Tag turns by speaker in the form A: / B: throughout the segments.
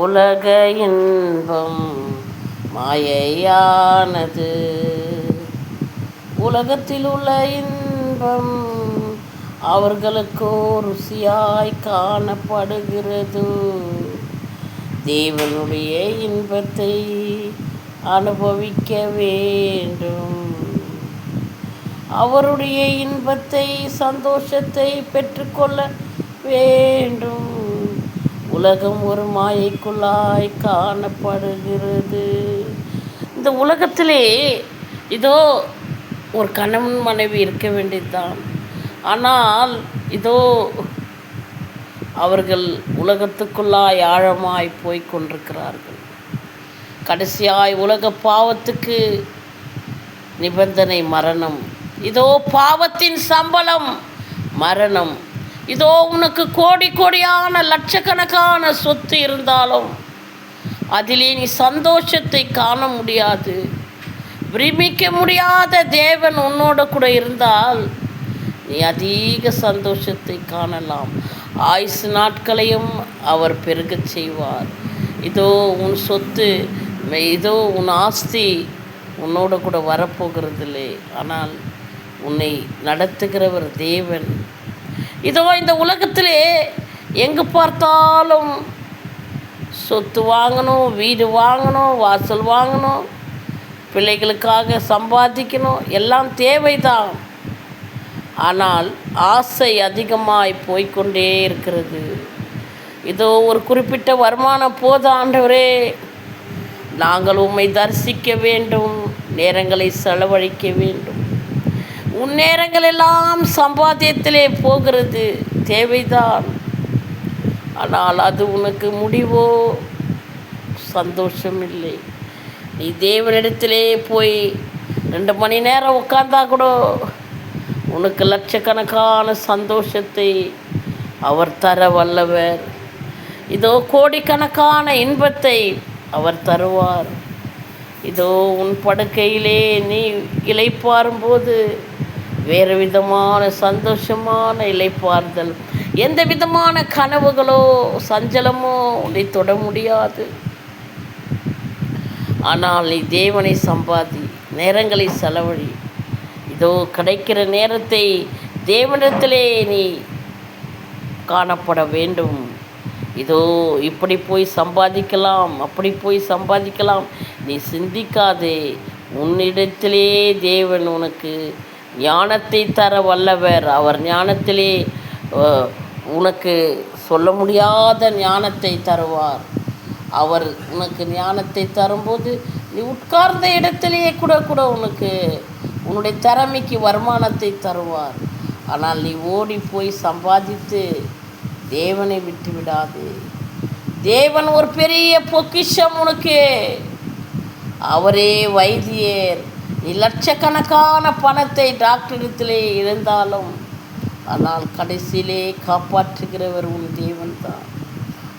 A: உலக இன்பம் மாயையானது. உலகத்தில் உள்ள இன்பம் அவர்களுக்கோ ருசியாய் காணப்படுகிறது. தேவனுடைய இன்பத்தை அனுபவிக்க வேண்டும். அவருடைய இன்பத்தை சந்தோஷத்தை பெற்றுக்கொள்ள வேண்டும். உலகம் ஒரு மாயைக்குள்ளாய் காணப்படுகிறது. இந்த உலகத்திலே இதோ ஒரு கணவன் மனைவி இருக்க வேண்டியதுதான். ஆனால் இதோ அவர்கள் உலகத்துக்குள்ளாய் ஆழமாய் போய் கொண்டிருக்கிறார்கள். கடைசியாய் உலக பாவத்துக்கு நிபந்தனை மரணம். இதோ பாவத்தின் சம்பளம் மரணம். இதோ உனக்கு கோடி கோடியான லட்சக்கணக்கான சொத்து இருந்தாலும் அதிலே நீ சந்தோஷத்தை காண முடியாது. விரும்பிக்க முடியாத தேவன் உன்னோட கூட இருந்தால் நீ அதிக சந்தோஷத்தை காணலாம். ஆயுசு நாட்களையும் அவர் பெருகச் செய்வார். இதோ உன் சொத்து இதோ உன் ஆஸ்தி உன்னோட கூட வரப்போகிறதில்லை. ஆனால் உன்னை நடத்துகிறவர் தேவன். இதோ இந்த உலகத்திலே எங்கே பார்த்தாலும் சொத்து வாங்கணும் வீடு வாங்கணும் வாசல் வாங்கணும் பிள்ளைகளுக்காக சம்பாதிக்கணும் எல்லாம் தேவைதான். ஆனால் ஆசை அதிகமாய் போய்க்கொண்டே இருக்கிறது. இதோ ஒரு குறிப்பிட்ட வருமானம் போதாண்டவரே நாங்கள் உம்மை தரிசிக்க வேண்டும் நேரங்களை செலவழிக்க வேண்டும். உன் நேரங்கள் எல்லாம் சம்பாத்தியத்திலே போகிறது தேவைதான். ஆனால் அது உனக்கு முடிவோ? சந்தோஷம் இல்லை நீ தேவனிடத்திலே போய் ரெண்டு மணி நேரம் உட்காந்தா கூட உனக்கு லட்சக்கணக்கான சந்தோஷத்தை அவர் தர வல்லவர். இதோ கோடிக்கணக்கான இன்பத்தை அவர் தருவார். இதோ உன் படுக்கையிலே நீ இலைப்பாரும்போது வேறு விதமான சந்தோஷமான இலைப்பார்தல் எந்த விதமான கனவுகளோ சஞ்சலமோ உன்னை தொட முடியாது. ஆனால் நீ தேவனை சம்பாதி நேரங்களை செலவழி. இதோ கிடைக்கிற நேரத்தை தேவனிடத்திலே நீ காணப்பட வேண்டும். இதோ இப்படி போய் சம்பாதிக்கலாம் அப்படி போய் சம்பாதிக்கலாம். நீ சிந்திக்காதே உன்னிடத்திலே தேவன் உனக்கு ஞானத்தை தர வல்லவர். அவர் ஞானத்திலே உனக்கு சொல்ல முடியாத ஞானத்தை தருவார். அவர் உனக்கு ஞானத்தை தரும்போது நீ உட்கார்ந்த இடத்திலேயே கூட கூட உனக்கு உன்னுடைய திறமைக்கு வருமானத்தை தருவார். ஆனால் நீ ஓடி போய் சம்பாதித்து தேவனை விட்டு விடாது. தேவன் ஒரு பெரிய பொக்கிஷம் உனக்கு. அவரே வைத்தியர் லட்சக்கணக்கான பணத்தை டாக்டரிடத்திலே இழந்தாலும் ஆனால் கடைசியிலே காப்பாற்றுகிறவர் உன் தேவன் தான்.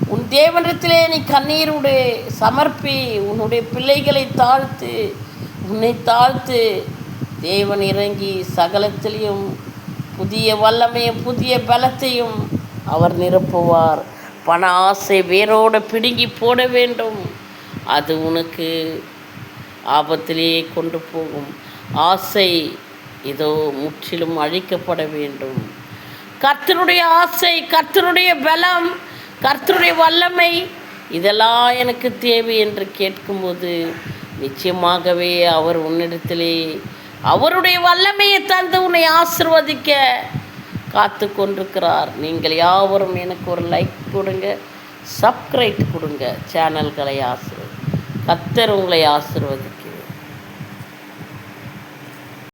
A: உன் தேவனிடத்திலே நீ கண்ணீருடைய சமர்ப்பி உன்னுடைய பிள்ளைகளை தாழ்த்து உன்னை தாழ்த்து தேவன் இறங்கி சகலத்திலையும் புதிய வல்லமையும் புதிய பலத்தையும் அவர் நிரப்புவார். பண ஆசை வேரோடு பிடுங்கி போட வேண்டும். அது உனக்கு ஆபத்திலே கொண்டு போகும். ஆசை இதோ முற்றிலும் அழிக்கப்பட வேண்டும். கர்த்தனுடைய ஆசை கர்த்தனுடைய பலம் கர்த்தருடைய வல்லமை இதெல்லாம் எனக்கு தேவை என்று கேட்கும்போது நிச்சயமாகவே அவர் உன்னிடத்திலே அவருடைய வல்லமையை தந்து உன்னை ஆசிர்வதிக்க காத்து கொண்டிருக்கிறார். நீங்கள் யாவரும் எனக்கு ஒரு லைக் கொடுங்க சப்ஸ்கிரைப் கொடுங்க சேனல்களை ஆசிர்வதி கத்தர் உங்களை ஆசிர்வதிக்கும்.